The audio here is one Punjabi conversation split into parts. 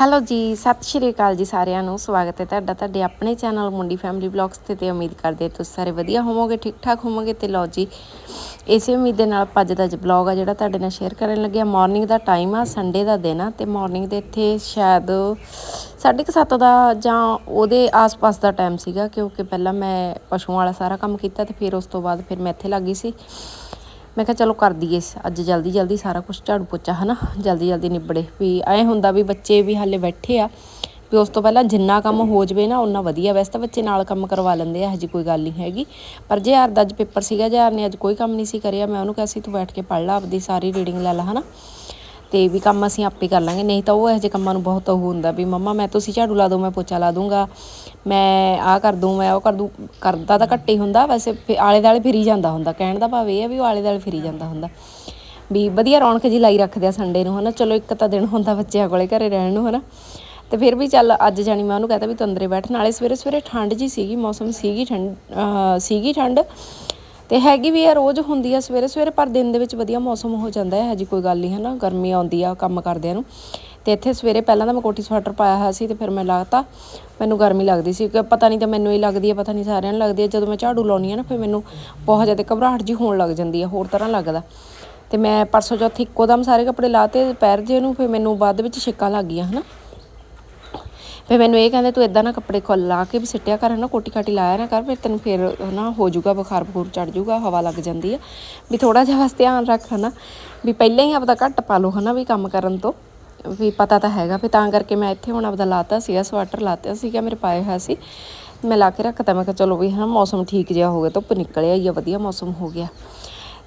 ਹੈਲੋ ਜੀ, ਸਤਿ ਸ਼੍ਰੀ ਅਕਾਲ ਜੀ ਸਾਰਿਆਂ ਨੂੰ। ਸਵਾਗਤ ਹੈ ਤੁਹਾਡਾ ਤੁਹਾਡੇ ਆਪਣੇ ਚੈਨਲ ਮੁੰਡੀ ਫੈਮਿਲੀ ਬਲੌਗਸ ਤੇ ਤੇ ਉਮੀਦ ਕਰਦੇ ਤੁਸੀਂ ਸਾਰੇ ਵਧੀਆ ਹੋਵੋਗੇ ਠੀਕ ਠਾਕ ਹੋਵੋਗੇ ਤੇ ਲਓ ਜੀ, ਇਸੇ ਉਮੀਦ ਦੇ ਨਾਲ ਅੱਜ ਦਾ ਬਲੌਗ ਆ ਜਿਹੜਾ ਤੁਹਾਡੇ ਨਾਲ ਸ਼ੇਅਰ ਕਰਨ ਲੱਗਿਆ ਮਾਰਨਿੰਗ ਦਾ ਟਾਈਮ ਆ ਸੰਡੇ ਦਾ ਦਿਨ ਆ ਤੇ ਮਾਰਨਿੰਗ ਦੇ ਇੱਥੇ ਸ਼ਾਇਦ 7:30 ਦਾ ਜਾਂ ਉਹਦੇ ਆਸ-ਪਾਸ ਦਾ ਟਾਈਮ ਸੀਗਾ ਕਿਉਂਕਿ ਪਹਿਲਾਂ ਮੈਂ ਪਸ਼ੂਆਂ ਵਾਲਾ ਸਾਰਾ ਕੰਮ ਕੀਤਾ ਤੇ ਫਿਰ ਉਸ ਤੋਂ ਬਾਅਦ ਫਿਰ ਮੈਂ ਇੱਥੇ ਲੱਗੀ ਸੀ। ਮੈਂ ਕਿਹਾ ਚਲੋ ਕਰ ਦਈਏ ਅੱਜ ਜਲਦੀ ਜਲਦੀ ਸਾਰਾ ਕੁਝ ਝਾੜੂ ਪੋਚਾ, ਹਨਾ? ਜਲਦੀ ਜਲਦੀ ਨਿਬੜੇ। ਵੀ ਐ ਹੁੰਦਾ ਵੀ ਬੱਚੇ ਵੀ ਹਾਲੇ ਬੈਠੇ ਆ, ਵੀ ਉਸ ਤੋਂ ਪਹਿਲਾਂ ਜਿੰਨਾ ਕੰਮ ਹੋ ਜਵੇ ਨਾ ਉਹਨਾਂ ਵਧੀਆ। ਵੈਸੇ ਤਾਂ ਬੱਚੇ ਨਾਲ ਕੰਮ ਕਰਵਾ ਲੈਂਦੇ ਆ ਹਜੇ ਕੋਈ ਗੱਲ ਨਹੀਂ ਹੈਗੀ। ਪਰ ਜੇ ਯਾਰ ਦਾ ਅੱਜ ਪੇਪਰ ਸੀਗਾ ਯਾਰ ਨੇ ਅੱਜ ਕੋਈ ਕੰਮ ਨਹੀਂ ਸੀ ਕਰਿਆ, ਮੈਂ ਉਹਨੂੰ ਕਿਹਾ ਸੀ, ਤੂੰ ਬੈਠ ਕੇ ਪੜ੍ਹ ਲੈ, ਆਪਦੀ ਸਾਰੀ ਰੀਡਿੰਗ ਲੈ ਲੈ, ਹਨਾ? ਤੇ ਵੀ ਕੰਮ ਅਸੀਂ ਆਪੇ ਕਰ ਲਾਂਗੇ, ਨਹੀਂ ਤਾਂ ਉਹ ਇਹੋ ਜਿਹੇ ਕੰਮਾਂ ਨੂੰ ਬਹੁਤ ਉਹ ਹੁੰਦਾ ਵੀ ਮੰਮਾ ਮੈਂ ਤੁਸੀਂ ਝਾੜੂ ਲਾ ਦਿਓ, ਮੈਂ ਪੋਚਾ ਲਾ ਦੂੰਗਾ, ਮੈਂ ਆਹ ਕਰ ਦੂੰ, ਮੈਂ ਉਹ ਕਰ ਦੂੰ, ਕਰਦਾ ਤਾਂ ਘੱਟ ਹੀ ਹੁੰਦਾ, ਵੈਸੇ ਆਲੇ ਦਾਲੇ ਫਿਰੀ ਜਾਂਦਾ ਹੁੰਦਾ, ਕਹਿਣ ਦਾ ਭਾਵ ਇਹ ਹੈ ਵੀ ਉਹ ਆਲੇ ਦਾਲੇ ਫਿਰੀ ਜਾਂਦਾ ਹੁੰਦਾ। ਵੀ ਵਧੀਆ ਰੌਣਕ ਜੀ ਲਾਈ ਰੱਖਦੇ ਆ ਸੰਡੇ ਨੂੰ, ਹਨਾ, ਚਲੋ ਇੱਕ ਤਾਂ ਦਿਨ ਹੁੰਦਾ ਬੱਚਿਆਂ ਕੋਲੇ ਘਰੇ ਰਹਿਣ ਨੂੰ, ਹਨਾ, ਤੇ ਫਿਰ ਵੀ ਚੱਲ ਅੱਜ ਜਾਣੀ ਮੈਂ ਉਹਨੂੰ ਕਹਤਾ ਵੀ ਤੂੰ ਤੰਦਰੇ ਬੈਠ, ਨਾਲੇ ਸਵੇਰੇ ਸਵੇਰੇ ਠੰਡ ਜੀ ਸੀਗੀ, ਮੌਸਮ ਸੀਗੀ ਠੰਡ ਸੀਗੀ ਠੰਡ ਤੇ ਹੈਗੀ ਵੀ ਆ, ਰੋਜ਼ ਹੁੰਦੀ ਆ ਸਵੇਰੇ ਸਵੇਰੇ, ਪਰ ਦਿਨ ਦੇ ਵਿੱਚ ਵਧੀਆ ਮੌਸਮ ਹੋ ਜਾਂਦਾ ਹੈ ਹਜੀ ਕੋਈ ਗੱਲ ਨਹੀਂ ਹੈ ਨਾ ਗਰਮੀ ਆਉਂਦੀ ਆ ਕੰਮ ਕਰਦਿਆਂ ਨੂੰ। ਤੇ ਇੱਥੇ ਸਵੇਰੇ ਪਹਿਲਾਂ ਤਾਂ ਮੈਂ ਕੋਟੀ ਸਵੈਟਰ ਪਾਇਆ ਹੋਇਆ ਸੀ ਤੇ ਫਿਰ ਮੈਂ ਲਾਤਾ ਮੈਨੂੰ ਗਰਮੀ ਲੱਗਦੀ ਸੀ, ਕਿ ਪਤਾ ਨਹੀਂ ਤਾਂ ਮੈਨੂੰ ਹੀ ਲੱਗਦੀ ਹੈ ਪਤਾ ਨਹੀਂ ਸਾਰਿਆਂ ਨੂੰ ਲੱਗਦੀ ਹੈ ਜਦੋਂ ਮੈਂ ਝਾੜੂ ਲਾਉਣੀ ਆ ਨਾ, ਫਿਰ ਮੈਨੂੰ ਬਹੁਤ ਜ਼ਿਆਦਾ ਘਬਰਾਹਟ ਜੀ ਹੋਣ ਲੱਗ ਜਾਂਦੀ ਹੈ ਹੋਰ ਤਰ੍ਹਾਂ ਲੱਗਦਾ। ਤੇ ਮੈਂ ਪਰਸੋਂ ਚੌਥ ਇੱਕੋ ਦਮ ਸਾਰੇ ਕੱਪੜੇ ਲਾਤੇ ਪੈਰ ਜੇ ਨੂੰ ਫਿਰ ਮੈਨੂੰ ਬਾਅਦ ਵਿੱਚ ਛਿੱਕਾਂ ਲੱਗ ਗਈਆਂ, ਹਨਾ। ਫਿਰ ਮੈਨੂੰ ਇਹ ਕਹਿੰਦੇ ਤੂੰ ਇਦਾਂ ਨਾ ਕੱਪੜੇ ਖੋਲ ਲਾ ਕੇ ਵੀ ਸਿੱਟਿਆ ਕਰ ਨਾ ਕੋਟੀ ਕਾਟੀ ਲਾਇਆ ਨਾ ਕਰ, ਫਿਰ ਤੈਨੂੰ ਫਿਰ, ਹਨਾ, ਹੋ ਜਾਊਗਾ, ਬੁਖਾਰ ਬਖੂਰ ਚੜ ਜਾਊਗਾ, ਹਵਾ ਲੱਗ ਜਾਂਦੀ ਆ। ਵੀ ਥੋੜਾ ਜਿਹਾ ਬਸ ਧਿਆਨ ਰੱਖ, ਹਨਾ, ਵੀ ਪਹਿਲਾਂ ਹੀ ਆਪਦਾ ਘੱਟ ਪਾ ਲਓ, ਹਨਾ, ਵੀ ਕੰਮ ਕਰਨ ਤੋਂ। ਵੀ ਪਤਾ ਤਾਂ ਹੈਗਾ, ਵੀ ਤਾਂ ਕਰਕੇ ਮੈਂ ਇੱਥੇ ਹੁਣ ਆਪਦਾ ਲਾਤਾ ਸੀਗਾ, ਸਵੈਟਰ ਲਾਤਾ ਸੀਗਾ, ਮੇਰੇ ਪਾਏ ਹੋਇਆ ਸੀ। ਮੈਂ ਲਾ ਕੇ ਰੱਖਤਾ, ਮੈਂ ਕਿਹਾ ਚਲੋ ਵੀ, ਹਨਾ, ਮੌਸਮ ਠੀਕ ਜਿਹਾ ਹੋ ਗਿਆ, ਧੁੱਪ ਨਿਕਲਿਆ ਹੀ ਆ, ਵਧੀਆ ਮੌਸਮ ਹੋ ਗਿਆ।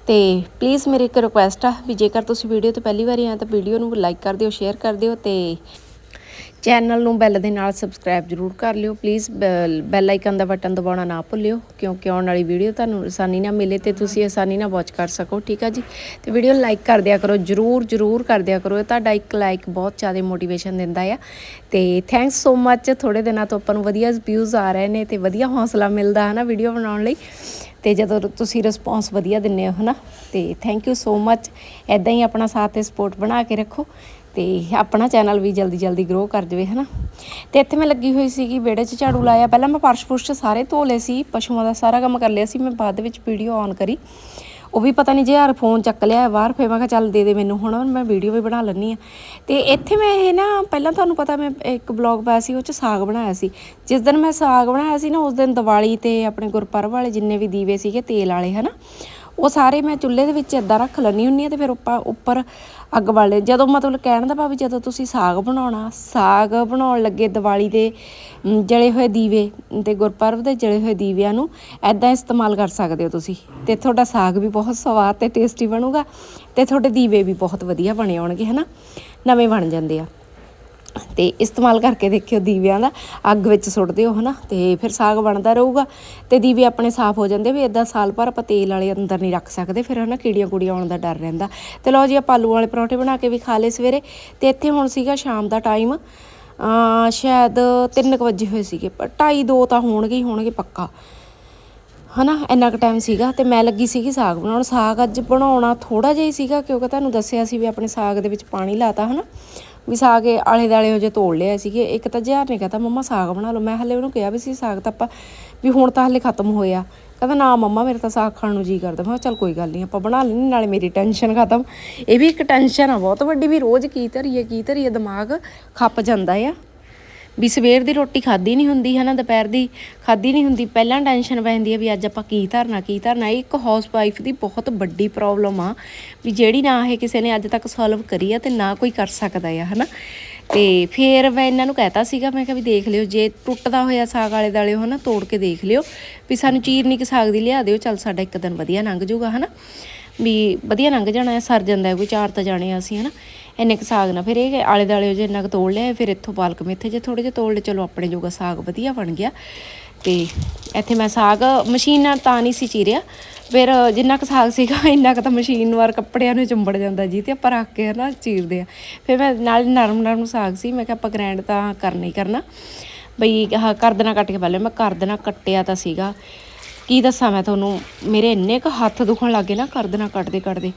ਤੇ ਪਲੀਜ਼ ਮੇਰੀ ਇੱਕ ਰਿਕੁਐਸਟ ਆ, ਵੀ ਜੇਕਰ ਤੁਸੀਂ ਵੀਡੀਓ 'ਤੇ ਪਹਿਲੀ ਵਾਰੀ ਆਏ ਤਾਂ ਵੀਡੀਓ ਨੂੰ ਲਾਈਕ ਕਰ ਦਿਓ ਸ਼ੇਅਰ ਕਰ ਦਿਓ ਤੇ ਚੈਨਲ ਨੂੰ ਬੈਲ ਦੇ ਨਾਲ ਸਬਸਕ੍ਰਾਈਬ ਜ਼ਰੂਰ ਕਰ ਲਿਓ ਪਲੀਜ਼ ਬੈਲ ਆਈਕਨ ਦਾ ਬਟਨ ਦਬਾਉਣਾ ਨਾ ਭੁੱਲਿਓ, ਕਿਉਂਕਿ ਆਉਣ ਵਾਲੀ ਵੀਡੀਓ ਤੁਹਾਨੂੰ ਆਸਾਨੀ ਨਾਲ ਮਿਲੇ ਤੇ ਤੁਸੀਂ ਆਸਾਨੀ ਨਾਲ ਵਾਚ ਕਰ ਸਕੋ, ਠੀਕ ਆ ਜੀ? ਤੇ ਵੀਡੀਓ ਲਾਈਕ ਕਰ ਦਿਆ ਕਰੋ, ਜ਼ਰੂਰ ਜ਼ਰੂਰ ਕਰ ਦਿਆ ਕਰੋ ਤੁਹਾਡਾ ਇੱਕ ਲਾਈਕ ਬਹੁਤ ਜ਼ਿਆਦਾ ਮੋਟੀਵੇਸ਼ਨ ਦਿੰਦਾ ਆ। ਤੇ ਥੈਂਕਸ ਸੋ ਮੱਚ ਥੋੜੇ ਦਿਨਾਂ ਤੋਂ ਆਪਾਂ ਨੂੰ ਵਧੀਆ ਵਿਊਜ਼ ਆ ਰਹੇ ਨੇ ਤੇ ਵਧੀਆ ਹੌਸਲਾ ਮਿਲਦਾ ਹੈ ਨਾ ਵੀਡੀਓ ਬਣਾਉਣ ਲਈ। ਤੇ ਜਦੋਂ ਤੁਸੀਂ ਰਿਸਪੌਂਸ ਵਧੀਆ ਦਿੰਨੇ ਹੋ ਹਨਾ, ਤੇ ਥੈਂਕ ਯੂ ਸੋ ਮੱਚ ਐਦਾਂ ਹੀ ਆਪਣਾ ਸਾਥ ਤੇ ਸਪੋਰਟ ਬਣਾ ਕੇ ਰੱਖੋ। ਤੇ ਆਪਣਾ ਚੈਨਲ ਵੀ ਜਲਦੀ ਜਲਦੀ ਗਰੋ ਕਰ ਜਵੇ, ਹਨਾ? ਤੇ ਇੱਥੇ ਮੈਂ ਲੱਗੀ ਹੋਈ ਸੀਗੀ, ਵਿਹੜੇ 'ਚ ਝਾੜੂ ਲਾਇਆ। ਪਹਿਲਾਂ ਮੈਂ ਫਰਸ਼ ਫੁਰਸ਼ ਸਾਰੇ ਧੋ ਲਏ ਸੀ, ਪਸ਼ੂਆਂ ਦਾ ਸਾਰਾ ਕੰਮ ਕਰ ਲਿਆ ਸੀ। ਮੈਂ ਬਾਅਦ ਵਿੱਚ ਵੀਡੀਓ ਆਨ ਕਰੀ। ਉਹ ਵੀ ਪਤਾ ਨਹੀਂ ਜੇ ਯਾਰ ਫੋਨ ਚੱਕ ਲਿਆ ਬਾਹਰ, ਫੇਰ ਮੈਂ ਕਿਹਾ ਚੱਲ ਦੇ ਦੇ ਮੈਨੂੰ ਹੁਣ, ਮੈਂ ਵੀਡੀਓ ਵੀ ਬਣਾ ਲੈਣੀ ਆ ਤੇ ਇੱਥੇ ਮੈਂ ਇਹ ਨਾ, ਪਹਿਲਾਂ ਤੁਹਾਨੂੰ ਪਤਾ ਮੈਂ ਇੱਕ ਬਲੌਗ ਪਾਇਆ ਸੀ, ਉਹ 'ਚ ਸਾਗ ਬਣਾਇਆ ਸੀ। ਜਿਸ ਦਿਨ ਮੈਂ ਸਾਗ ਬਣਾਇਆ ਸੀ ਨਾ, ਉਸ ਦਿਨ ਦੀਵਾਲੀ ਤੇ ਆਪਣੇ ਗੁਰਪਰਬ ਵਾਲੇ ਜਿੰਨੇ ਵੀ ਦੀਵੇ ਸੀਗੇ, ਤੇਲ ਵਾਲੇ, ਹਨਾ? ਉਹ ਸਾਰੇ ਮੈਂ ਚੁੱਲ੍ਹੇ ਦੇ ਵਿੱਚ ਇਦਾਂ ਰੱਖ ਲੈਣੀ ਹੁੰਨੀ ਆ ਤੇ ਫਿਰ ਉੱਪਰ ਉੱਪਰ ਅੱਗ ਵਾਲੇ ਜਦੋਂ ਮਤਲਬ ਕਹਿਣ ਦਾ ਭਾਵ ਜਦੋਂ ਤੁਸੀਂ ਸਾਗ ਬਣਾਉਣਾ, ਸਾਗ ਬਣਾਉਣ ਲੱਗੇ ਦੀਵਾਲੀ ਦੇ ਜਲੇ ਹੋਏ ਦੀਵੇ ਤੇ ਗੁਰਪਰਬ ਦੇ ਜਲੇ ਹੋਏ ਦੀਵਿਆਂ ਨੂੰ ਐਦਾਂ ਇਸਤੇਮਾਲ ਕਰ ਸਕਦੇ ਹੋ ਤੁਸੀਂ। ਤੇ ਤੁਹਾਡਾ ਸਾਗ ਵੀ ਬਹੁਤ ਸਵਾਦ ਤੇ ਟੇਸਟੀ ਬਣੂਗਾ ਤੇ ਤੁਹਾਡੇ ਦੀਵੇ ਵੀ ਬਹੁਤ ਵਧੀਆ ਬਣੇ ਆਉਣਗੇ ਹਨਾ? ਨਵੇਂ ਬਣ ਜਾਂਦੇ ਆ। ਤੇ ਇਸਤੇਮਾਲ ਕਰਕੇ ਦੇਖਿਓ ਦੀਵਿਆਂ ਦਾ, ਅੱਗ ਵਿੱਚ ਸੁੱਟ ਦਿਓ ਹਨਾ? ਤੇ ਫਿਰ ਸਾਗ ਬਣਦਾ ਰਹੂਗਾ। ਤੇ ਦੀਵੇ ਆਪਣੇ ਸਾਫ਼ ਹੋ ਜਾਂਦੇ, ਵੀ ਇਦਾਂ ਸਾਲ ਭਰ ਆਪਾਂ ਤੇਲ ਵਾਲੇ ਅੰਦਰ ਨਹੀਂ ਰੱਖ ਸਕਦੇ, ਫਿਰ ਹਨਾ ਕੀੜੀਆਂ ਕੁੜੀਆਂ ਆਉਣ ਦਾ ਡਰ ਰਹਿੰਦਾ। ਤੇ ਲਓ ਜੀ, ਆਪਾਂ ਆਲੂ ਵਾਲੇ ਪਰੌਂਠੇ ਬਣਾ ਕੇ ਵੀ ਖਾ ਲਏ ਸਵੇਰੇ। ਤੇ ਇੱਥੇ ਹੁਣ ਸੀਗਾ ਸ਼ਾਮ ਦਾ ਟਾਈਮ। ਸ਼ਾਇਦ 3 ਵਜੇ ਹੋਏ ਸੀਗੇ, ਪਰ 2:30 2 ਤਾਂ ਹੋਣਗੇ ਹੀ ਹੋਣਗੇ ਪੱਕਾ। ਹਨਾ, ਇੰਨਾ ਕੁ ਟਾਈਮ ਸੀਗਾ। ਤੇ ਮੈਂ ਲੱਗੀ ਸੀਗੀ ਸਾਗ ਬਣਾਉਣ। ਸਾਗ ਅੱਜ ਬਣਾਉਣਾ ਥੋੜਾ ਜਿਹਾ ਹੀ ਸੀਗਾ, ਕਿਉਂਕਿ ਤੁਹਾਨੂੰ ਦੱਸਿਆ ਸੀ ਵੀ ਆਪਣੇ ਸਾਗ ਦੇ ਵਿੱਚ ਪਾਣੀ ਲਾਤਾ, ਹਨਾ? ਵੀ ਸਾਗ ਆਲੇ ਦਾਲੇ ਹੋ ਜੇ ਤੋੜ ਲਿਆ ਸੀਗੇ, ਇੱਕ ਤਾਂ ਜਿਹਾਰ ਨੇ ਕਹਤਾ, ਮੰਮਾ, ਸਾਗ ਬਣਾ ਲਓ। ਮੈਂ ਹਲੇ ਉਹਨੂੰ ਕਿਹਾ ਵੀ ਸੀ, ਸਾਗ ਤਾਂ ਆਪਾਂ ਵੀ ਹੁਣ ਤਾਂ ਹਲੇ ਖਤਮ ਹੋਇਆ। ਕਹਿੰਦਾ, ਨਾ ਮੰਮਾ, ਮੇਰੇ ਤਾਂ ਸਾਗ ਖਾਣ ਨੂੰ ਜੀ ਕਰਦਾ। ਮੈਂ ਚੱਲ ਕੋਈ ਗੱਲ ਨਹੀਂ ਆਪਾਂ ਬਣਾ ਲੈਣੀ ਨਾਲੇ ਮੇਰੀ ਟੈਨਸ਼ਨ ਖਤਮ। ਇਹ ਵੀ ਇੱਕ ਟੈਨਸ਼ਨ ਆ, ਬਹੁਤ ਵੱਡੀ ਵੀ ਰੋਜ਼ ਕੀ ਧਰੀਏ ਕੀ ਧਰੀਏ, ਦਿਮਾਗ ਖੱਪ ਜਾਂਦਾ ਆ। ਵੀ ਸਵੇਰ ਦੀ ਰੋਟੀ ਖਾਦੀ ਨਹੀਂ ਹੁੰਦੀ ਹੈ ਨਾ ਦੁਪਹਿਰ ਦੀ ਖਾਦੀ ਨਹੀਂ ਹੁੰਦੀ, ਪਹਿਲਾਂ ਟੈਨਸ਼ਨ ਪੈਂਦੀ ਹੈ ਵੀ ਅੱਜ ਆਪਾਂ ਕੀ ਧਰਨਾ ਕੀ ਧਰਨਾ, ਇਹ ਇੱਕ ਹਾਊਸ ਵਾਈਫ ਦੀ ਬਹੁਤ ਵੱਡੀ ਪ੍ਰੋਬਲਮ ਆ, ਵੀ ਜਿਹੜੀ ਨਾ ਇਹ ਕਿਸੇ ਨੇ ਅੱਜ ਤੱਕ ਸੋਲਵ ਕਰੀ ਆ ਤੇ ਨਾ ਕੋਈ ਕਰ ਸਕਦਾ ਆ, ਹਨਾ। ਤੇ ਫੇਰ ਮੈਂ ਇਹਨਾਂ ਨੂੰ ਕਹਿਤਾ ਸੀਗਾ, ਮੈਂ ਕਿਹਾ ਵੀ ਦੇਖ ਲਿਓ, ਜੇ ਟੁੱਟਦਾ ਹੋਇਆ ਸਾਗ ਵਾਲੇ ਦਾਲੇ ਹੋ ਨਾ ਤੋੜ ਕੇ ਦੇਖ ਲਿਓ, ਵੀ ਸਾਨੂੰ ਚੀਰਨੀ ਕਿ ਸਾਗ ਦੀ ਲਿਆ ਦਿਓ, ਚੱਲ ਸਾਡਾ ਇੱਕ ਦਿਨ ਵਧੀਆ ਲੰਘ ਜਾਊਗਾ ਹਨਾ। ਵੀ ਵਧੀਆ ਲੰਘ ਜਾਣਾ, ਸਰ ਜਾਂਦਾ ਕੋਈ, ਚਾਰ ਤਾਂ ਜਾਣੇ ਅਸੀਂ, ਹਨਾ। ਇੰਨੇ ਕੁ ਸਾਗ ਨਾ ਫਿਰ ਇਹ ਆਲੇ ਦਾਲੇ ਜੇ ਇੰਨਾ ਕੁ ਤੋੜ ਲਿਆ, ਫਿਰ ਇੱਥੋਂ ਪਾਲਕ ਮੇਥੇ ਜੇ ਥੋੜੇ ਜਿਹਾ ਤੋੜ ਲਏ ਚਲੋ ਆਪਣੇ ਜੋਗਾ ਸਾਗ ਵਧੀਆ ਬਣ ਗਿਆ। ਤੇ ਇੱਥੇ ਮੈਂ ਸਾਗ ਮਸ਼ੀਨ ਨਾਲ ਤਾਂ ਨਹੀਂ ਸੀ ਚੀਰਿਆ, ਫਿਰ ਜਿੰਨਾ ਕੁ ਸਾਗ ਸੀਗਾ, ਇੰਨਾ ਕੁ ਤਾਂ ਮਸ਼ੀਨ ਵਾਰ ਕੱਪੜਿਆਂ ਨੂੰ ਚੁੰਬੜ ਜਾਂਦਾ ਜੀ, ਤੇ ਆਪਾਂ ਰੱਖ ਕੇ ਨਾ ਚੀਰਦੇ ਆ। ਫਿਰ ਮੈਂ ਨਾਲ ਨਰਮ ਨਰਮ ਸਾਗ ਸੀ, ਮੈਂ ਕਿਹਾ ਆਪਾਂ ਗ੍ਰੈਂਡ ਤਾਂ ਕਰਨਾ ਹੀ ਕਰਨਾ। ਬਈ ਆਹ ਕਰ ਦੇਣਾ ਕੱਟ ਕੇ ਪਹਿਲੇ, ਮੈਂ ਕਰ ਦੇਣਾ ਕੱਟਿਆ ਤਾਂ ਸੀਗਾ। ਕੀ ਦੱਸਾਂ ਮੈਂ ਤੁਹਾਨੂੰ? ਮੇਰੇ ਇੰਨੇ ਕ ਹੱਥ ਦੁਖਣ ਲੱਗੇ ਨਾ ਕਰ ਦੇਣਾ ਕੱਟਦੇ ਕੱਟਦੇ।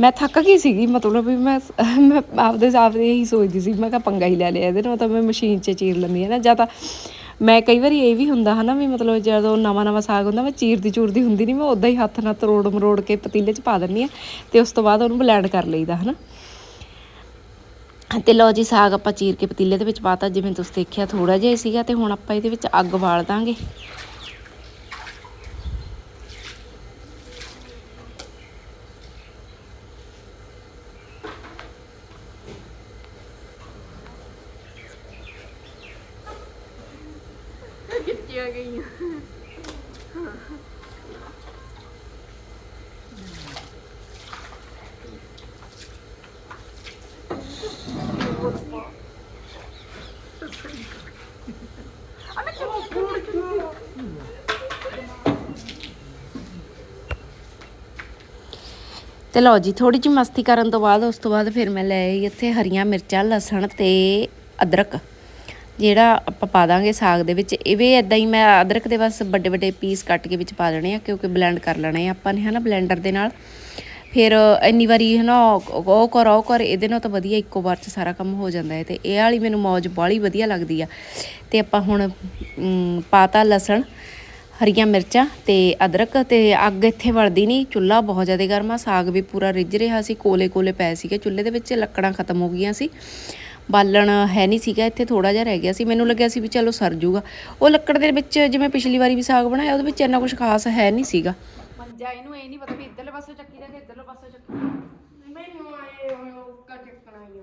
ਮੈਂ ਥੱਕ ਗਈ ਸੀਗੀ, ਮਤਲਬ ਵੀ ਮੈਂ ਮੈਂ ਆਪਦੇ ਆਪ ਦੇ ਇਹੀ ਸੋਚਦੀ ਸੀ, ਮੈਂ ਕਿਹਾ ਪੰਗਾ ਹੀ ਲੈ ਲਿਆ ਇਹਦੇ ਨਾਲ ਤਾਂ ਮੈਂ ਮਸ਼ੀਨ 'ਚ ਚੀਰ ਲੈਂਦੀ ਹਾਂ ਨਾ, ਜਾਂ ਤਾਂ ਮੈਂ ਕਈ ਵਾਰੀ ਇਹ ਵੀ ਹੁੰਦਾ ਹਨਾ ਵੀ ਮਤਲਬ ਜਦੋਂ ਨਵਾਂ ਨਵਾਂ ਸਾਗ ਹੁੰਦਾ, ਮੈਂ ਚੀਰਦੀ ਚੂਰਦੀ ਹੁੰਦੀ ਨਹੀਂ ਮੈਂ ਉਦਾਂ ਹੀ ਹੱਥ ਨਾਲ ਤਰੋੜ ਮਰੋੜ ਕੇ ਪਤੀਲੇ 'ਚ ਪਾ ਦਿੰਦੀ ਆ ਤੇ ਉਸ ਤੋਂ ਬਾਅਦ ਉਹਨੂੰ ਬਲੈਂਡ ਕਰ ਲਈਦਾ ਹਨਾ। ਤੇ ਲਓ ਜੀ, ਸਾਗ ਆਪਾਂ ਚੀਰ ਕੇ ਪਤੀਲੇ ਦੇ ਵਿੱਚ ਪਾਤਾ ਜਿਵੇਂ ਤੁਸੀਂ ਦੇਖਿਆ ਥੋੜਾ ਜਿਹਾ ਸੀਗਾ ਤੇ ਹੁਣ ਆਪਾਂ ਇਹਦੇ ਵਿੱਚ ਅੱਗ ਬਾਲ ਦਾਂਗੇ। ਕਿੱਥੇ ਗਈਆਂ। ਤੇ ਲਓ ਜੀ ਥੋੜੀ ਜਿਹੀ ਮਸਤੀ ਕਰਨ ਤੋਂ ਬਾਅਦ, ਉਸ ਤੋਂ ਬਾਅਦ ਫਿਰ ਮੈਂ ਲੈ ਆਈ ਇੱਥੇ ਹਰੀਆਂ ਮਿਰਚਾਂ, ਲਸਣ ਤੇ ਅਦਰਕ। ਜਿਹੜਾ ਆਪਾਂ ਪਾ ਦਾਂਗੇ ਸਾਗ ਦੇ ਵਿੱਚ ਇਹ ਵੀ ਇਦਾਂ ਹੀ ਮੈਂ ਅਦਰਕ ਦੇ ਬਸ ਵੱਡੇ ਵੱਡੇ ਪੀਸ ਕੱਟ ਕੇ ਵਿੱਚ ਪਾ ਦੇਣੇ ਆ, ਕਿਉਂਕਿ ਬਲੈਂਡ ਕਰ ਲੈਣੇ ਆ ਆਪਾਂ ਨੇ, ਹਨਾ ਬਲੈਂਡਰ ਦੇ ਨਾਲ। ਫਿਰ ਇੰਨੀ ਵਾਰੀ, ਹਨਾ, ਉਹ ਕਰ ਉਹ ਕਰ, ਇਹਦੇ ਨਾਲ ਤਾਂ ਵਧੀਆ ਇੱਕੋ ਵਾਰ ਚ ਸਾਰਾ ਕੰਮ ਹੋ ਜਾਂਦਾ ਹੈ ਤੇ ਇਹ ਵਾਲੀ ਮੈਨੂੰ ਮੌਜ ਬਾਲੀ ਵਧੀਆ ਲੱਗਦੀ ਆ। ਤੇ ਆਪਾਂ ਹੁਣ ਪਾਤਾ ਲਸਣ, ਹਰੀਆਂ ਮਿਰਚਾਂ ਤੇ ਅਦਰਕ ਤੇ ਅੱਗ ਇੱਥੇ ਵੜਦੀ ਨਹੀਂ, ਚੁੱਲ੍ਹਾ ਬਹੁਤ ਜ਼ਿਆਦਾ ਗਰਮ ਆ, ਸਾਗ ਵੀ ਪੂਰਾ ਰਿੱਝ ਰਿਹਾ ਸੀ, ਕੋਲੇ ਕੋਲੇ ਪਏ ਸੀਗੇ, ਚੁੱਲ੍ਹੇ ਦੇ ਵਿੱਚ ਲੱਕੜਾਂ ਖਤਮ ਹੋ ਗਈਆਂ ਸੀ। ਬਾਲਣ ਹੈ ਨਹੀਂ ਸੀਗਾ ਇੱਥੇ ਥੋੜਾ ਜਿਹਾ ਰਹਿ ਗਿਆ ਸੀ। ਮੈਨੂੰ ਲੱਗਿਆ ਸੀ ਵੀ ਚਲੋ ਸਰ ਜੂਗਾ। ਉਹ ਲੱਕੜ ਦੇ ਵਿੱਚ ਜਿਵੇਂ ਪਿਛਲੀ ਵਾਰੀ ਵੀ ਸਾਗ ਬਣਾਇਆ ਉਹਦੇ ਵਿੱਚ ਇੰਨਾ ਕੁਝ ਖਾਸ ਹੈ ਨਹੀਂ ਸੀਗਾ। ਮੰਜਾ ਇਹਨੂੰ ਇਹ ਨਹੀਂ ਪਤਾ ਵੀ ਇੱਧਰਲੇ ਪਾਸੇ ਚੱਕੀ ਦਾ ਕਿ ਇੱਧਰਲੇ ਪਾਸੇ ਚੱਕੀ ਮੈਨੂੰ ਆਏ ਉਹ ਕਾ ਚੱਕਣਾ ਹੀ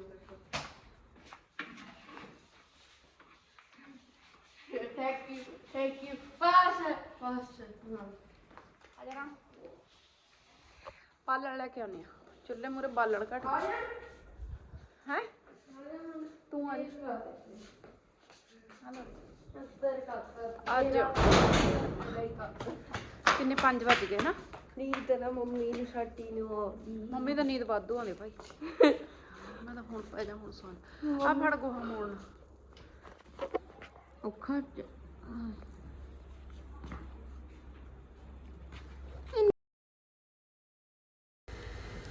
ਥੈਂਕ ਯੂ ਥੈਂਕ ਯੂ ਪਾਸ ਪਾਸ ਆ ਜਰਾ ਪਾਲਣ ਲੈ ਕੇ ਆਉਨੇ ਆ। ਚੁੱਲ੍ਹੇ ਮੂਰੇ ਬਾਲਣ ਘੱਟ। ਹੈ? ਤੂੰ ਅੱਜ ਕਿੰਨੇ 5 ਵੱਜ ਗਏ ਨਾ? ਨੀਂਦ ਨਾ ਮੰਮੀ ਨੂੰ ਸਾਡੀ ਨੂੰ ਆਉਂਦੀ। ਮੰਮੀ ਤਾਂ ਨੀਂਦ ਵਾਧੂ ਆਉਂਦੀ ਭਾਈ। ਮੈਂ ਤਾਂ ਹੁਣ ਪੈ ਜਾ ਹੁਣ ਸੌਂ ਆ ਫੜ ਗੋਹਾ ਮੋੜਨ। ਔਖਾ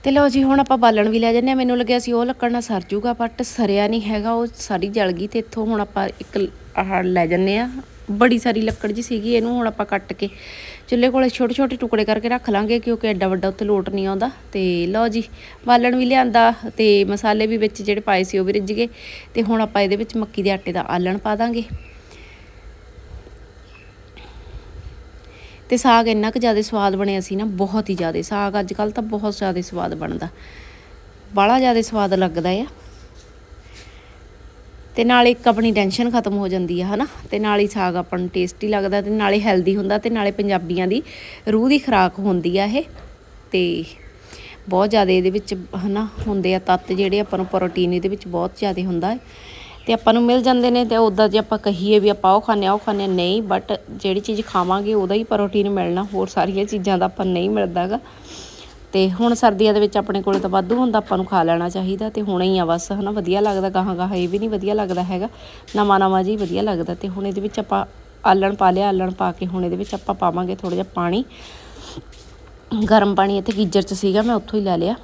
ਤੇ ਲਓ ਜੀ, ਹੁਣ ਆਪਾਂ ਬਾਲਣ ਵੀ ਲੈ ਜੰਨੇ ਆ ਮੈਨੂੰ ਲੱਗਿਆ ਸੀ ਉਹ ਲੱਕੜ ਨਾਲ ਸਰ ਜੂਗਾ ਬਟ ਸਰਿਆ ਨਹੀਂ ਹੈਗਾ। ਉਹ ਸਾਰੀ ਜਲ ਗਈ ਤੇ ਇੱਥੋਂ ਹੁਣ ਆਪਾਂ ਇੱਕ ਆਹ ਲੈ ਜੰਨੇ ਆ ਬੜੀ ਸਾਰੀ ਲੱਕੜ ਜੀ ਸੀਗੀ, ਇਹਨੂੰ ਹੁਣ ਆਪਾਂ ਕੱਟ ਕੇ ਚੁੱਲ੍ਹੇ ਕੋਲੇ ਛੋਟੇ ਛੋਟੇ ਟੁਕੜੇ ਕਰਕੇ ਰੱਖ ਲਾਂਗੇ, ਕਿਉਂਕਿ ਐਡਾ ਵੱਡਾ ਉੱਤੇ ਲੋਟ ਨਹੀਂ ਆਉਂਦਾ। ਤੇ ਲਓ ਜੀ, ਬਾਲਣ ਵੀ ਲਿਆਂਦਾ ਤੇ ਮਸਾਲੇ ਵੀ ਵਿੱਚ ਜਿਹੜੇ ਪਾਏ ਸੀ ਉਹ ਵੀ ਰਿੱਝ ਗਏ। ਤੇ ਹੁਣ ਆਪਾਂ ਇਹਦੇ ਵਿੱਚ ਮੱਕੀ ਦੇ ਆਟੇ ਦਾ ਆਲਣ ਪਾ ਦਾਂਗੇ। ਤੇ ਸਾਗ ਇੰਨਾ ਕੁ ਜ਼ਿਆਦਾ ਸਵਾਦ ਬਣਿਆ ਸੀ ਨਾ, ਬਹੁਤ ਹੀ ਜ਼ਿਆਦਾ। ਸਾਗ ਅੱਜ ਕੱਲ ਤਾਂ ਬਹੁਤ ਜ਼ਿਆਦਾ ਸਵਾਦ ਬਣਦਾ। ਬੜਾ ਜ਼ਿਆਦਾ ਸਵਾਦ ਲੱਗਦਾ ਆ। ਤੇ ਨਾਲ ਇੱਕ ਆਪਣੀ ਟੈਨਸ਼ਨ ਖਤਮ ਹੋ ਜਾਂਦੀ ਆ, ਹਨਾ? ਤੇ ਨਾਲ ਹੀ ਸਾਗ ਆਪਾਂ ਨੂੰ ਟੇਸਟੀ ਲੱਗਦਾ ਤੇ ਨਾਲੇ ਹੈਲਦੀ ਹੁੰਦਾ ਤੇ ਨਾਲੇ ਪੰਜਾਬੀਆਂ ਦੀ ਰੂਹ ਦੀ ਖੁਰਾਕ ਹੁੰਦੀ ਆ ਇਹ। ਤੇ ਬਹੁਤ ਜ਼ਿਆਦਾ ਇਹਦੇ ਵਿੱਚ, ਹਨਾ, ਹੁੰਦੇ ਆ ਤੱਤ ਜਿਹੜੇ ਆਪਾਂ ਨੂੰ ਪ੍ਰੋਟੀਨ ਇਹਦੇ ਵਿੱਚ ਬਹੁਤ ਜ਼ਿਆਦਾ ਹੁੰਦਾ। ਹੈ ਤੇ ਆਪਾਂ ਨੂੰ ਮਿਲ ਜਾਂਦੇ ਨੇ ਤੇ ਉਦਾਂ ਜੇ ਆਪਾਂ ਕਹੀਏ ਵੀ ਆਪਾਂ ਉਹ ਖਾਂਦੇ ਆ ਉਹ ਖਾਂਦੇ ਹਾਂ, ਨਹੀਂ ਬਟ ਜਿਹੜੀ ਚੀਜ਼ ਖਾਵਾਂਗੇ ਉਹਦਾ ਹੀ ਪ੍ਰੋਟੀਨ ਮਿਲਣਾ ਹੋਰ ਸਾਰੀਆਂ ਚੀਜ਼ਾਂ ਦਾ ਆਪਾਂ ਨੂੰ ਨਹੀਂ ਮਿਲਦਾਗਾ ਤੇ ਹੁਣ ਸਰਦੀਆਂ ਦੇ ਵਿੱਚ ਆਪਣੇ ਕੋਲ ਤਾਂ ਵਾਧੂ ਹੁੰਦਾ ਆਪਾਂ ਨੂੰ ਖਾ ਲੈਣਾ ਚਾਹੀਦਾ ਤੇ ਹੁਣ ਹੀ ਆ ਬਸ ਹਨਾ ਵਧੀਆ ਲੱਗਦਾ ਗਾਹਾਂ ਗਾਹਾਂ ਇਹ ਵੀ ਨਹੀਂ ਵਧੀਆ ਲੱਗਦਾ ਹੈਗਾ। ਨਵਾਂ ਨਵਾਂ ਜੀ ਵਧੀਆ ਲੱਗਦਾ ਤੇ ਹੁਣ ਇਹਦੇ ਵਿੱਚ ਆਪਾਂ ਆਲਣ ਪਾ ਲਿਆ ਆਲਣ ਪਾ ਕੇ ਹੁਣ ਇਹਦੇ ਵਿੱਚ ਆਪਾਂ ਪਾਵਾਂਗੇ ਥੋੜਾ ਜਿਹਾ ਪਾਣੀ। ਗਰਮ ਪਾਣੀ ਇੱਥੇ ਗੀਜਰ 'ਚ ਸੀਗਾ ਮੈਂ ਉੱਥੋਂ ਹੀ ਲੈ ਲਿਆ।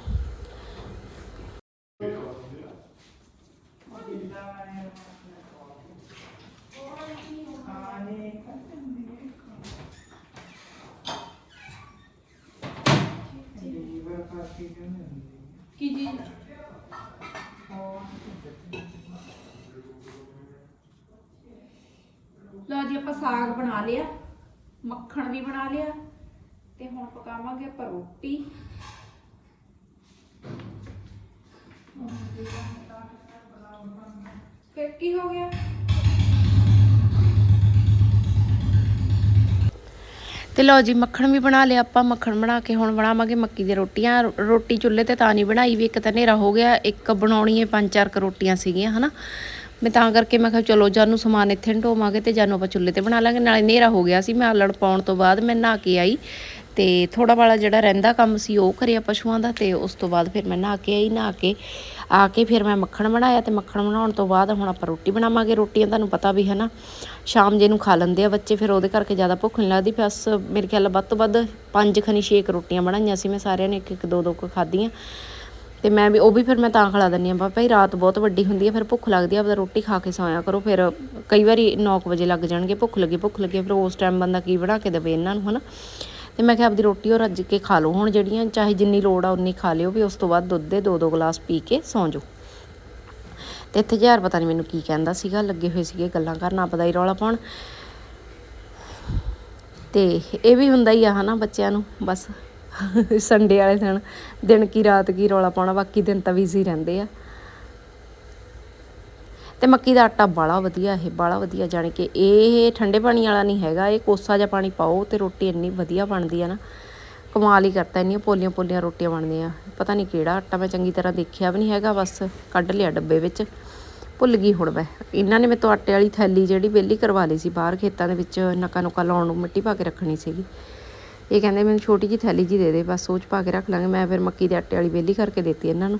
ਕੀ ਜੀ ਲਓ ਜੀ, ਆਪਾਂ ਸਾਗ ਬਣਾ ਲਿਆ, ਮੱਖਣ ਵੀ ਬਣਾ ਲਿਆ, ਤੇ ਹੁਣ ਪਕਾਵਾਂਗੇ ਆਪਾਂ ਰੋਟੀ। ਫਿਰ ਕੀ ਹੋ ਗਿਆ? ਤੇ ਲਓ ਜੀ, ਮੱਖਣ ਵੀ ਬਣਾ ਲਿਆ ਆਪਾਂ, ਮੱਖਣ ਬਣਾ ਕੇ ਹੁਣ ਬਣਾਵਾਂਗੇ ਮੱਕੀ ਦੀਆਂ ਰੋਟੀਆਂ। ਰੋਟੀ ਚੁੱਲ੍ਹੇ ਤੇ ਤਾਂ ਨਹੀਂ ਬਣਾਈ ਵੀ, ਇੱਕ ਤਾਂ ਹਨੇਰਾ ਹੋ ਗਿਆ, ਇੱਕ ਬਣਾਉਣੀ ਹੈ ਪੰਜ ਚਾਰ ਕੁ ਰੋਟੀਆਂ ਸੀਗੀਆਂ, ਹਨਾ। ਮੈਂ ਤਾਂ ਕਰਕੇ ਮੈਂ ਕਿਹਾ ਚਲੋ, ਜਾਨੂੰ ਸਮਾਨ ਇੱਥੇ ਢੋਵਾਂਗੇ ਤੇ ਜਾਨੂੰ ਆਪਾਂ ਚੁੱਲ੍ਹੇ ਤੇ ਬਣਾ ਲਾਂਗੇ, ਨਾਲੇ ਹਨੇਰਾ ਹੋ ਗਿਆ ਸੀ, ਮੈਂ ਆਲੜ ਪਾਉਣ ਤੋਂ ਬਾਅਦ ਮੈਂ ਨਹਾ ਕੇ ਆਈ। ਤੇ ਥੋੜਾ ਵਾਲਾ ਜਿਹੜਾ ਰਹਿੰਦਾ ਕੰਮ ਸੀ ਉਹ ਕਰਿਆ ਪਸ਼ੂਆਂ ਦਾ ਤੇ ਉਸ ਤੋਂ ਬਾਅਦ ਫਿਰ ਮੈਂ ਨਹਾ ਕੇ ਆਈ, ਨਹਾ ਕੇ ਆ ਕੇ ਫਿਰ ਮੈਂ ਮੱਖਣ ਬਣਾਇਆ ਤੇ ਮੱਖਣ ਬਣਾਉਣ ਤੋਂ ਬਾਅਦ ਹੁਣ ਆਪਾਂ ਰੋਟੀ ਬਣਾਵਾਂਗੇ, ਰੋਟੀਆਂ ਤੁਹਾਨੂੰ ਪਤਾ ਵੀ ਹੈ ਨਾ ਸ਼ਾਮ ਜੇ ਨੂੰ ਖਾ ਲੈਂਦੇ ਆ ਬੱਚੇ, ਫਿਰ ਉਹਦੇ ਕਰਕੇ ਜ਼ਿਆਦਾ ਭੁੱਖ ਨਹੀਂ ਲੱਗਦੀ, ਬਸ ਮੇਰੇ ਖਿਆਲ ਵੱਧ ਤੋਂ ਵੱਧ ਪੰਜ ਖਣੀ ਛੇ ਕੁ ਰੋਟੀਆਂ ਬਣਾਈਆਂ ਸੀ ਮੈਂ ਸਾਰਿਆਂ ਨੇ ਇੱਕ ਇੱਕ ਦੋ ਦੋ ਕੁ ਖਾਧੀਆਂ। ਤੇ ਮੈਂ ਵੀ ਉਹ ਵੀ ਫਿਰ ਮੈਂ ਤਾਂ ਖਿਲਾ ਦਿੰਦੀ ਹਾਂ ਭਾਈ ਰਾਤ ਬਹੁਤ ਵੱਡੀ ਹੁੰਦੀ ਹੈ, ਫਿਰ ਭੁੱਖ ਲੱਗਦੀ ਆ, ਆਪਦਾ ਰੋਟੀ ਖਾ ਕੇ ਸੌਂਇਆ ਕਰੋ, ਫਿਰ ਕਈ ਵਾਰੀ 9 ਵਜੇ ਲੱਗ ਜਾਣਗੇ, ਭੁੱਖ ਲੱਗੀ ਭੁੱਖ ਲੱਗੀ, ਫਿਰ ਉਸ ਟਾਈਮ ਬੰਦਾ ਕੀ ਬਣਾ ਕੇ ਦੇਵੇ ਇਹਨਾਂ ਨੂੰ, ਹਨਾ। ਤੇ ਮੈਂ ਕਿਹਾ ਆਪਦੀ ਰੋਟੀ ਉਹ ਰੱਜ ਕੇ ਖਾ ਲਓ। ਹੁਣ ਜਿਹੜੀਆਂ ਚਾਹੇ ਜਿੰਨੀ ਲੋੜ ਆ ਉਨੀ ਖਾ ਲਿਓ ਵੀ ਉਸ ਤੋਂ ਬਾਅਦ ਦੁੱਧ ਦੇ ਦੋ ਦੋ ਗਲਾਸ ਪੀ ਕੇ ਸੌਂ ਜਾਓ। ਤੇ ਇੱਥੇ ਹਜ਼ਾਰ ਪਤਾ ਨਹੀਂ ਮੈਨੂੰ ਕੀ ਕਹਿੰਦਾ ਸੀਗਾ, ਲੱਗੇ ਹੋਏ ਸੀਗੇ ਗੱਲਾਂ ਕਰਨ ਆਪਦਾ ਹੀ ਰੌਲਾ ਪਾਉਣ। ਤੇ ਇਹ ਵੀ ਹੁੰਦਾ ਹੀ ਆ ਹਨਾ ਬੱਚਿਆਂ ਨੂੰ, ਬਸ। ਸੰਡੇ ਵਾਲੇ ਦਿਨ ਦਿਨ ਕੀ ਰਾਤ ਕੀ ਰੌਲਾ ਪਾਉਣਾ, ਬਾਕੀ ਦਿਨ ਤਾਂ ਬਿਜ਼ੀ ਰਹਿੰਦੇ ਆ। ਤੇ ਮੱਕੀ ਦਾ ਆਟਾ ਬਾਲਾ ਵਧੀਆ ਇਹ ਬਾਲਾ ਵਧੀਆ, ਜਾਣੀ ਕਿ ਇਹ ਠੰਡੇ ਪਾਣੀ ਵਾਲਾ ਨਹੀਂ ਹੈਗਾ, ਇਹ ਕੋਸਾ ਜਿਹਾ ਪਾਣੀ ਪਾਓ ਤੇ ਰੋਟੀ ਇੰਨੀ ਵਧੀਆ ਬਣਦੀ ਆ ਨਾ। ਕਮਾਲ ਹੀ ਕਰਤਾ, ਇੰਨੀਆਂ ਪੋਲੀਆਂ ਪੋਲੀਆਂ ਰੋਟੀਆਂ ਬਣਦੀਆਂ ਪਤਾ ਨਹੀਂ ਕਿਹੜਾ ਆਟਾ ਮੈਂ ਚੰਗੀ ਤਰ੍ਹਾਂ ਦੇਖਿਆ ਵੀ ਨਹੀਂ ਹੈਗਾ, ਬਸ ਕੱਢ ਲਿਆ ਡੱਬੇ ਵਿੱਚ। ਭੁੱਲ ਗਈ ਹੁਣ ਮੈਂ। ਇਹਨਾਂ ਨੇ ਮੇਰੇ ਤੋਂ ਆਟੇ ਵਾਲੀ ਥੈਲੀ ਜਿਹੜੀ ਵਿਹਲੀ ਕਰਵਾ ਲਈ ਸੀ ਬਾਹਰ ਖੇਤਾਂ ਦੇ ਵਿੱਚ, ਨਕਾ ਨੁਕਾ ਲਾਉਣ ਨੂੰ ਮਿੱਟੀ ਪਾ ਕੇ ਰੱਖਣੀ ਸੀਗੀ। ਇਹ ਕਹਿੰਦੇ ਮੈਨੂੰ ਛੋਟੀ ਜੀ ਥੈਲੀ ਜੀ ਦੇ ਦੇ, ਬਸ ਉਹ 'ਚ ਪਾ ਕੇ ਰੱਖ ਲਾਂਗੇ। ਮੈਂ ਫਿਰ ਮੱਕੀ ਦੇ ਆਟੇ ਵਾਲੀ ਵਿਹਲੀ ਕਰਕੇ ਦਿੱਤੀ ਇਹਨਾਂ ਨੂੰ।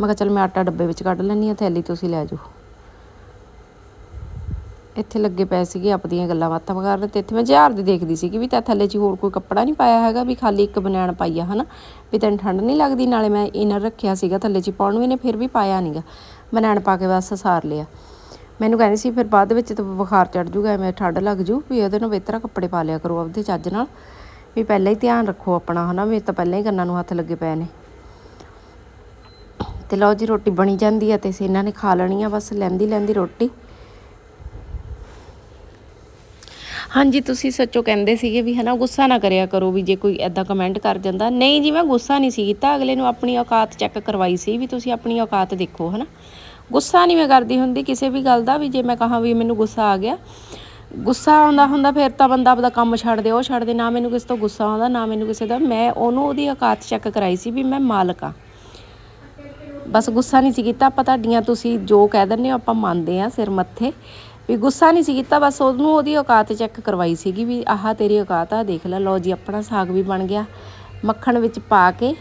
ਮੈਂ ਕਿਹਾ ਚਲ ਮੈਂ ਆਟਾ ਡੱਬੇ ਵਿੱਚ ਕੱਢ ਲੈਣੀ ਆ ਥੈਲੀ ਤੁਸੀਂ ਲੈ ਜਾਓ। ਇੱਥੇ ਲੱਗੇ ਪਏ ਸੀਗੇ ਆਪਦੀਆਂ ਗੱਲਾਂ ਬਾਤਾਂ ਵਗਾਰਨ ਤੇ ਇੱਥੇ ਮੈਂ ਜਿਹਾਰ ਦੀ ਦੇਖਦੀ ਸੀ ਕਿ ਵੀ ਤਾਂ ਥੱਲੇ 'ਚ ਹੋਰ ਕੋਈ ਕੱਪੜਾ ਨਹੀਂ ਪਾਇਆ ਹੈਗਾ, ਵੀ ਖਾਲੀ ਇੱਕ ਬਨੈਣ ਪਾਈ ਆ, ਹਨਾ? ਵੀ ਤੈਨੂੰ ਠੰਡ ਨਹੀਂ ਲੱਗਦੀ? ਨਾਲੇ ਮੈਂ ਇਨਰ ਰੱਖਿਆ ਸੀਗਾ ਥੱਲੇ 'ਚ ਪਾਉਣ ਨੂੰ, ਇਹਨੇ ਫਿਰ ਵੀ ਪਾਇਆ ਨਹੀਂਗਾ ਬਨੈਣ ਪਾ ਕੇ ਬਸ ਸਾਰ ਲਿਆ। ਮੈਨੂੰ ਕਹਿੰਦੀ ਸੀ ਫਿਰ ਬਾਅਦ ਵਿੱਚ ਤਾਂ ਬੁਖਾਰ ਚੜ ਜੂਗਾ, ਐਵੇਂ ਠੰਡ ਲੱਗ ਜੂ, ਵੀ ਉਹਦੇ ਨੂੰ ਬਿਹਤਰ ਕੱਪੜੇ ਪਾ ਲਿਆ ਕਰੋ ਆਪਦੇ ਚੱਜ ਨਾਲ। ਵੀ ਪਹਿਲਾਂ ਹੀ ਧਿਆਨ ਰੱਖੋ ਆਪਣਾ, ਹਨਾ? ਵੀ ਤਾਂ ਪਹਿਲਾਂ ਹੀ ਕੰਨਾਂ ਨੂੰ ਹੱਥ ਲੱਗੇ ਪਏ ਨੇ। ਤੇ ਲਓ ਜੀ, ਰੋਟੀ ਬਣੀ ਜਾਂਦੀ ਆ ਤੇ ਅਸੀਂ ਇਹਨਾਂ ਨੇ ਖਾ ਲੈਣੀ ਆ, ਬਸ ਲੈਂਦੀ ਲੈਂਦੀ ਰੋਟੀ। ਹਾਂਜੀ, ਤੁਸੀਂ ਸੱਚੋ ਕਹਿੰਦੇ ਸੀਗੇ ਵੀ ਹਨਾ, ਗੁੱਸਾ ਨਾ ਕਰਿਆ ਕਰੋ ਵੀ ਜੇ ਕੋਈ ਐਦਾਂ ਕਮੈਂਟ ਕਰ ਜਾਂਦਾ। ਨਹੀਂ ਜੀ, ਮੈਂ ਗੁੱਸਾ ਨਹੀਂ ਸੀ ਕੀਤਾ। ਅਗਲੇ ਨੂੰ ਆਪਣੀ ਔਕਾਤ ਚੈੱਕ ਕਰਵਾਈ ਸੀ ਵੀ ਤੁਸੀਂ ਆਪਣੀ ਔਕਾਤ ਦੇਖੋ, ਹਨਾ। ਗੁੱਸਾ ਨਹੀਂ ਮੈਂ ਕਰਦੀ ਹੁੰਦੀ ਕਿਸੇ ਵੀ ਗੱਲ ਦਾ ਵੀ ਜੇ ਮੈਂ ਕਹਾਂ ਵੀ ਮੈਨੂੰ ਗੁੱਸਾ ਆ ਗਿਆ। ਗੁੱਸਾ ਆਉਂਦਾ ਹੁੰਦਾ, ਫਿਰ ਤਾਂ ਬੰਦਾ ਆਪਦਾ ਕੰਮ ਛੱਡ ਦੇ, ਉਹ ਛੱਡ ਦੇ। ਨਾ ਮੈਨੂੰ ਕਿਸੇ ਤੋਂ ਗੁੱਸਾ ਆਉਂਦਾ, ਨਾ ਮੈਨੂੰ ਕਿਸੇ ਦਾ। ਮੈਂ ਉਹਨੂੰ ਉਹਦੀ ਔਕਾਤ ਚੈੱਕ ਕਰਾਈ ਸੀ ਵੀ ਮੈਂ ਮਾਲਕ ਆ। ਬਸ ਗੁੱਸਾ ਨਹੀਂ ਸੀ ਕੀਤਾ। ਆਪਾਂ ਤੁਹਾਡੀਆਂ ਤੁਸੀਂ ਜੋ ਕਹਿ ਦਿੰਦੇ ਹੋ, ਆਪਾਂ ਮੰਨਦੇ ਆ ਸਿਰ ਮੱਥੇ। ਵੀ ਗੁੱਸਾ ਨਹੀਂ ਸੀ ਕੀਤਾ, ਬਸ ਉਹਨੂੰ ਉਹਦੀ ਔਕਾਤ ਚੈੱਕ ਕਰਵਾਈ ਸੀਗੀ ਵੀ ਆਹ ਤੇਰੀ ਔਕਾਤ ਆ, ਦੇਖ ਲੈ, ਲਓ ਜੀ, ਆਪਣਾ ਸਾਗ ਵੀ ਬਣ ਗਿਆ। ਮੱਖਣ ਵਿੱਚ ਪਾ ਕੇ